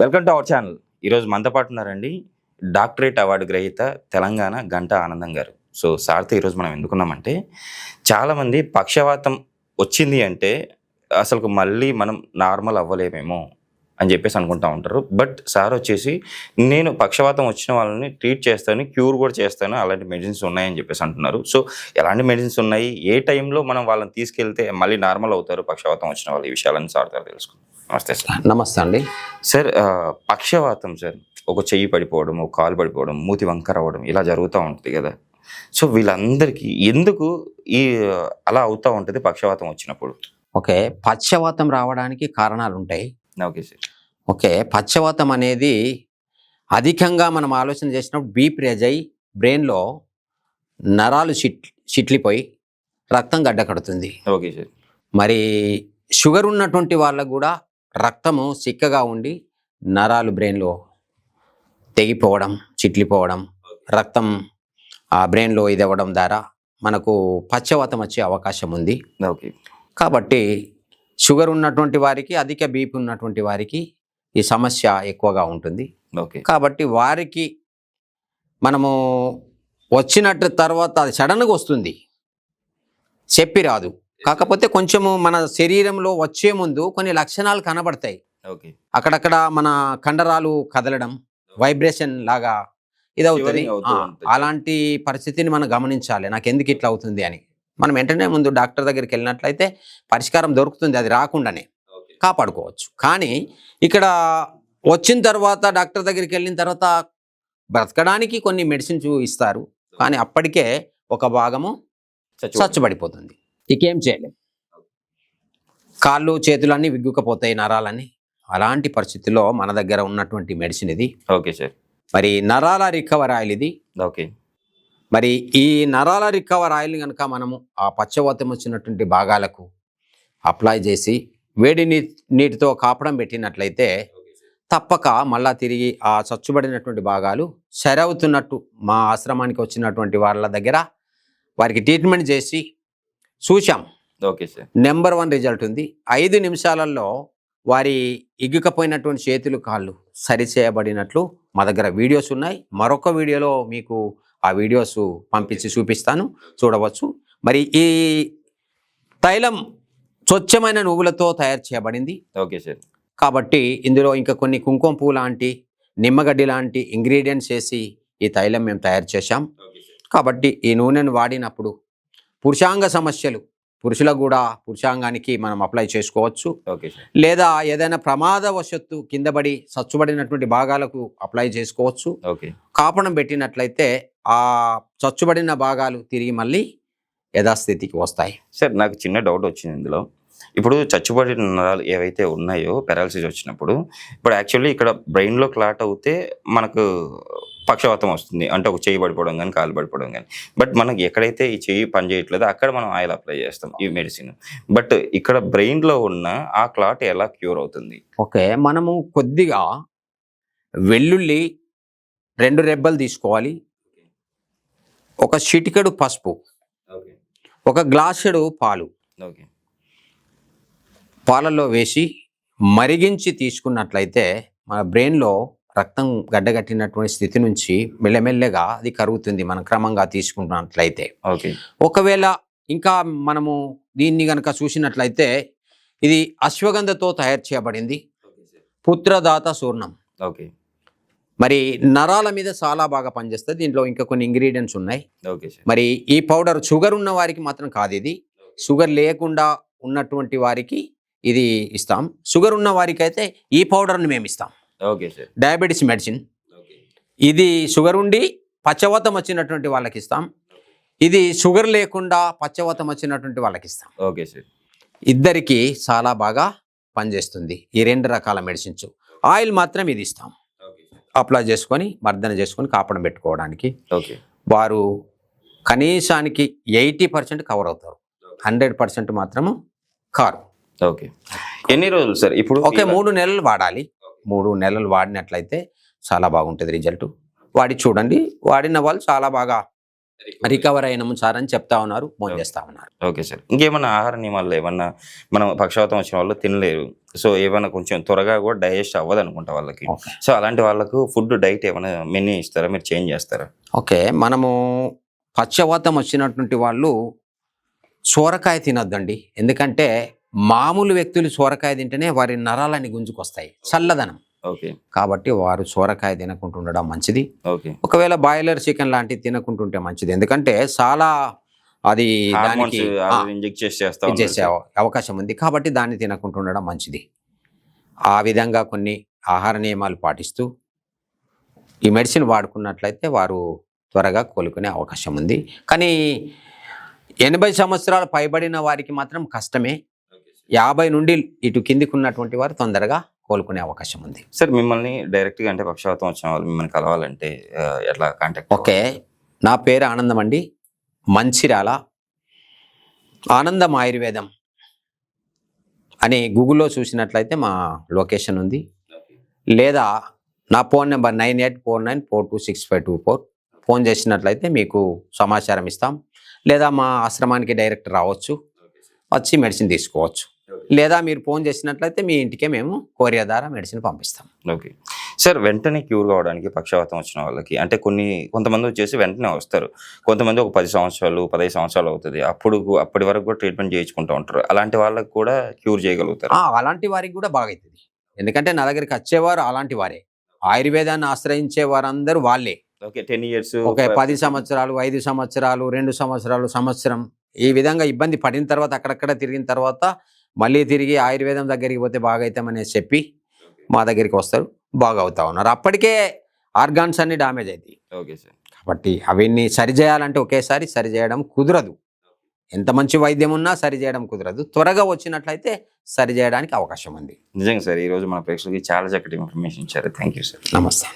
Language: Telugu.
Welcome to our channel. ఈరోజు మనతో పాటు ఉన్నారండి డాక్టరేట్ అవార్డు గ్రహీత తెలంగాణ గంట ఆనందం గారు. సో సార్తో ఈరోజు మనం ఎందుకున్నామంటే చాలామంది పక్షవాతం వచ్చింది అంటే అసలు మళ్ళీ మనం నార్మల్ అవ్వలేమేమో అని చెప్పేసి అనుకుంటా ఉంటారు. బట్ సార్ వచ్చేసి నేను పక్షవాతం వచ్చిన వాళ్ళని ట్రీట్ చేస్తాను క్యూర్ కూడా చేస్తాను అలాంటి మెడిసిన్స్ ఉన్నాయని చెప్పేసి అంటున్నారు. సో ఎలాంటి మెడిసిన్స్ ఉన్నాయి? ఏ టైంలో మనం వాళ్ళని తీసుకెళ్తే మళ్ళీ నార్మల్ అవుతారు పక్షవాతం వచ్చిన వాళ్ళు? ఈ విషయాలను సార్ దగ్గర తెలుసుకుందాం నమస్తే సార్. నమస్తే అండి. సార్ పక్షవాతం సార్ ఒక చెయ్యి పడిపోవడం ఒక కాలు పడిపోవడం మూతి వంకర అవ్వడం ఇలా జరుగుతూ ఉంటుంది కదా. సో వీళ్ళందరికీ ఎందుకు ఈ అలా అవుతూ ఉంటుంది పక్షవాతం వచ్చినప్పుడు? ఓకే పక్షవాతం రావడానికి కారణాలు ఉంటాయి ఓకే సార్ ఓకే అనేది అధికంగా మనం ఆలోచన చేసినప్పుడు బీపీ రేజ్ అయి బ్రెయిన్లో నరాలు చిట్ చిట్లిపోయి రక్తం గడ్డకడుతుంది. ఓకే సార్ మరి షుగర్ ఉన్నటువంటి వాళ్ళకు కూడా రక్తము చిక్కగా ఉండి నరాలు బ్రెయిన్లో తెగిపోవడం చిట్లిపోవడం రక్తం ఆ బ్రెయిన్లో ఇది అవ్వడం ద్వారా మనకు పక్షవాతం వచ్చే అవకాశం ఉంది. ఓకే కాబట్టి షుగర్ ఉన్నటువంటి వారికి అధిక బీపీ ఉన్నటువంటి వారికి ఈ సమస్య ఎక్కువగా ఉంటుంది. ఓకే. కాబట్టి వారికి మనము వచ్చినట్టు తర్వాత అది సడన్గా వస్తుంది. చెప్పి రాదు. కాకపోతే కొంచెము మన శరీరంలో వచ్చే ముందు కొన్ని లక్షణాలు కనబడతాయి. ఓకే. అక్కడక్కడ మన కండరాలు కదలడం వైబ్రేషన్ లాగా ఇది అవుతుంది Shivering అవుతూ ఉంటుంది. అలాంటి పరిస్థితిని మనం గమనించాలి. నాకు ఎందుకు ఇట్లా అవుతుంది అని. మనం వెంటనే ముందు డాక్టర్ దగ్గరికి వెళ్ళినట్లయితే పరిష్కారం దొరుకుతుంది అది రాకుండానే కాపాడుకోవచ్చు. కానీ ఇక్కడ వచ్చిన తర్వాత డాక్టర్ దగ్గరికి వెళ్ళిన తర్వాత బ్రతకడానికి కొన్ని మెడిసిన్స్ ఇస్తారు కానీ అప్పటికే ఒక భాగము చచ్చుబడిపోతుంది ఇకేం చేయలేం. కాళ్ళు చేతులు అన్నీ విగ్గుకపోతాయి నరాలన్నీ అలాంటి పరిస్థితుల్లో మన దగ్గర ఉన్నటువంటి మెడిసిన్ ఇది. Okay sir. మరి నరాల రికవర్ ఆయిల్ ఇది. ఓకే. మరి ఈ నరాల రికవర్ ఆయిల్ కనుక మనము ఆ పచ్చవతం వచ్చినటువంటి భాగాలకు అప్లై చేసి వేడి నీ నీటితో కాపడం పెట్టినట్లయితే తప్పక మళ్ళా తిరిగి ఆ చచ్చుబడినటువంటి భాగాలు సరవుతున్నట్టు మా ఆశ్రమానికి వచ్చినటువంటి వాళ్ళ దగ్గర వారికి ట్రీట్మెంట్ చేసి చూశాం. Okay sir number one result ఉంది. ఐదు నిమిషాలలో వారి ఇగ్గుకపోయినటువంటి చేతులు కాళ్ళు సరిచేయబడినట్లు మా దగ్గర వీడియోస్ ఉన్నాయి. మరొక వీడియోలో మీకు ఆ వీడియోస్ పంపించి చూపిస్తాను చూడవచ్చు. మరి ఈ తైలం స్వచ్ఛమైన నువ్వులతో తయారు చేయబడింది. Okay sir. కాబట్టి ఇందులో ఇంకా కొన్ని కుంకుమ పువ్వు లాంటి నిమ్మగడ్డి లాంటి ఇంగ్రీడియంట్స్ వేసి ఈ తైలం మేము తయారు చేశాం. కాబట్టి ఈ నూనెను వాడినప్పుడు పురుషాంగ సమస్యలు పురుషులకు కూడా పురుషాంగానికి మనం అప్లై చేసుకోవచ్చు. లేదా ఏదైనా ప్రమాదవశత్తు కిందపడి చచ్చుబడినటువంటి భాగాలకు అప్లై చేసుకోవచ్చు. ఓకే. కాపడం పెట్టినట్లయితే ఆ చచ్చుబడిన భాగాలు తిరిగి మళ్ళీ యథాస్థితికి వస్తాయి. సార్ నాకు చిన్న డౌట్ వచ్చింది ఇందులో. ఇప్పుడు చచ్చుబడిన నరాలు ఏవైతే ఉన్నాయో పెరాలసిస్ వచ్చినప్పుడు ఇప్పుడు యాక్చువల్లీ ఇక్కడ బ్రెయిన్లో క్లాట్ అవుతే మనకు పక్షవాతం వస్తుంది. అంటే ఒక చేయి పడిపోవడం కానీ కాలు పడిపోవడం కానీ. బట్ మనకి ఎక్కడైతే ఈ చెయ్యి పని చేయట్లేదో అక్కడ మనం ఆయిల్ అప్లై చేస్తాం ఈ మెడిసిన్. బట్ ఇక్కడ బ్రెయిన్లో ఉన్న ఆ క్లాట్ ఎలా క్యూర్ అవుతుంది? ఓకే మనము కొద్దిగా వెల్లుల్లి రెండు రెబ్బలు తీసుకోవాలి. ఒక చిటికెడు పసుపు. ఒక గ్లాసుడు పాలు. ఓకే. పాలల్లో వేసి మరిగించి తీసుకున్నట్లయితే మన బ్రెయిన్లో రక్తం గడ్డగట్టినటువంటి స్థితి నుంచి మెల్లమెల్లగా అది కరుగుతుంది మనం క్రమంగా తీసుకున్నట్లయితే ఓకే. ఒకవేళ ఇంకా మనము దీన్ని గనక చూసినట్లయితే ఇది అశ్వగంధతో తయారు చేయబడింది. పుత్రదాత సూర్ణం. ఓకే. మరి నరాల మీద చాలా బాగా పనిచేస్తుంది. దీంట్లో ఇంకా కొన్ని ఇంగ్రీడియంట్స్ ఉన్నాయి. Okay sir. మరి ఈ పౌడర్ షుగర్ ఉన్న వారికి మాత్రం కాదు ఇది. షుగర్ లేకుండా ఉన్నటువంటి వారికి ఇది ఇస్తాం. షుగర్ ఉన్న వారికి అయితే ఈ పౌడర్ని మేము ఇస్తాం. Okay sir. Diabetes medicine. ఇది షుగర్ ఉండి పచ్చవతం వచ్చినటువంటి వాళ్ళకి ఇస్తాం. ఇది షుగర్ లేకుండా పచ్చవతం వచ్చినటువంటి వాళ్ళకి ఇస్తాం. Okay sir. ఇద్దరికి చాలా బాగా పనిచేస్తుంది. ఈ రెండు రకాల మెడిసిన్స్. ఆయిల్ మాత్రం ఇది ఇస్తాం. అప్లై చేసుకొని మర్దన చేసుకొని కాపడం పెట్టుకోవడానికి ఓకే. వారు కనీసానికి ఎయిటీ పర్సెంట్ కవర్ అవుతారు. హండ్రెడ్ పర్సెంట్ మాత్రము కారు. ఓకే. ఎన్ని రోజులు సార్? ఇప్పుడు ఓకే మూడు నెలలు వాడాలి. మూడు నెలలు వాడినట్లయితే చాలా బాగుంటుంది రిజల్ట్. వాడి చూడండి. వాడిన వాళ్ళు చాలా బాగా రికవర్ అయినాము సార్ అని చెప్తా ఉన్నారు ఫోన్ చేస్తా ఉన్నారు. Okay sir. ఇంకేమన్నా ఆహార నియమాలు ఏమన్నా మనం పక్షవాతం వచ్చిన వాళ్ళు తినలేరు. సో ఏమైనా కొంచెం త్వరగా కూడా డైజెస్ట్ అవ్వదు అనుకుంటా వాళ్ళకి సో అలాంటి వాళ్ళకు ఫుడ్ డైట్ ఏమైనా మెన్యూ ఇస్తారా మీరు చేంజ్ చేస్తారా? ఓకే. మనము పక్షవాతం వచ్చినటువంటి వాళ్ళు సోరకాయ తినొద్దండి. ఎందుకంటే మామూలు వ్యక్తులు సోరకాయ తింటేనే వారి నరాలని గుంజుకొస్తాయి. చల్లదనం. కాబట్టి వారు సోరకాయ తినకుండా ఉండడం మంచిది. ఓకే. ఒకవేళ బాయిలర్ చికెన్ లాంటివి తినకుంటుంటే మంచిది. ఎందుకంటే చాలా అది దానికి ఇంజెక్ట్ చేసి అవకాశం ఉంది. కాబట్టి దాన్ని తినకుండా ఉండడం మంచిది. ఆ విధంగా కొన్ని ఆహార నియమాలు పాటిస్తూ ఈ మెడిసిన్ వాడుకున్నట్లయితే వారు త్వరగా కోలుకునే అవకాశం ఉంది. కానీ ఎనభై సంవత్సరాలు పైబడిన వారికి మాత్రం కష్టమే. యాభై నుండి ఇటు కిందికి ఉన్నటువంటి వారు తొందరగా కోలుకునే అవకాశం ఉంది. సార్ మిమ్మల్ని డైరెక్ట్గా అంటే పక్షవాతం వచ్చిన వాళ్ళు మిమ్మల్ని కలవాలంటే ఎట్లా కాంటాక్ట్ ఓకే. నా పేరు ఆనందం అండి. మంచిర్యాల ఆనందం ఆయుర్వేదం అని గూగుల్లో చూసినట్లయితే మా లొకేషన్ ఉంది. లేదా నా phone number nine eight four nine four two six five two four. Phone చేసినట్లయితే మీకు సమాచారం ఇస్తాం. లేదా మా ఆశ్రమానికి డైరెక్ట్ రావచ్చు. వచ్చి మెడిసిన్ తీసుకోవచ్చు. లేదా మీరు ఫోన్ చేసినట్లయితే మీ ఇంటికే మేము కొరియర్ ద్వారా మెడిసిన్ పంపిస్తాం. ఓకే. సార్ వెంటనే క్యూర్ కావడానికి పక్షవాతం వచ్చిన వాళ్ళకి అంటే కొన్ని కొంతమంది వచ్చేసి వెంటనే వస్తారు. కొంతమంది ఒక పది సంవత్సరాలు పదహైదు సంవత్సరాలు అవుతుంది. అప్పుడు అప్పటి వరకు కూడా ట్రీట్మెంట్ చేయించుకుంటూ ఉంటారు. అలాంటి వాళ్ళకి కూడా క్యూర్ చేయగలుగుతారు. అలాంటి వారికి కూడా బాగా అవుతుంది ఎందుకంటే నా దగ్గరికి వచ్చేవారు అలాంటి వారే. ఆయుర్వేదాన్ని ఆశ్రయించే వారందరూ వాళ్ళే. ఓకే టెన్ ఇయర్స్ ఒక పది సంవత్సరాలు ఐదు సంవత్సరాలు రెండు సంవత్సరాలు సంవత్సరం ఈ విధంగా ఇబ్బంది పడిన తర్వాత అక్కడక్కడ తిరిగిన తర్వాత మళ్ళీ తిరిగి ఆయుర్వేదం దగ్గరికి పోతే బాగా చెప్పి మా దగ్గరికి వస్తారు బాగా అవుతా ఉన్నారు. అప్పటికే ఆర్గాన్స్ అన్ని డామేజ్ అవుతాయి ఓకే సార్. కాబట్టి అవన్నీ సరి చేయాలంటే ఒకేసారి సరి చేయడం కుదరదు. ఎంత మంచి వైద్యం ఉన్నా సరి చేయడం కుదరదు. త్వరగా వచ్చినట్లయితే సరి చేయడానికి అవకాశం ఉంది. నిజంగా సార్ ఈ రోజు మన ప్రేక్షకులకి చాలా చక్కటి ఇన్ఫర్మేషన్ ఇచ్చారు. Thank you sir. నమస్తే.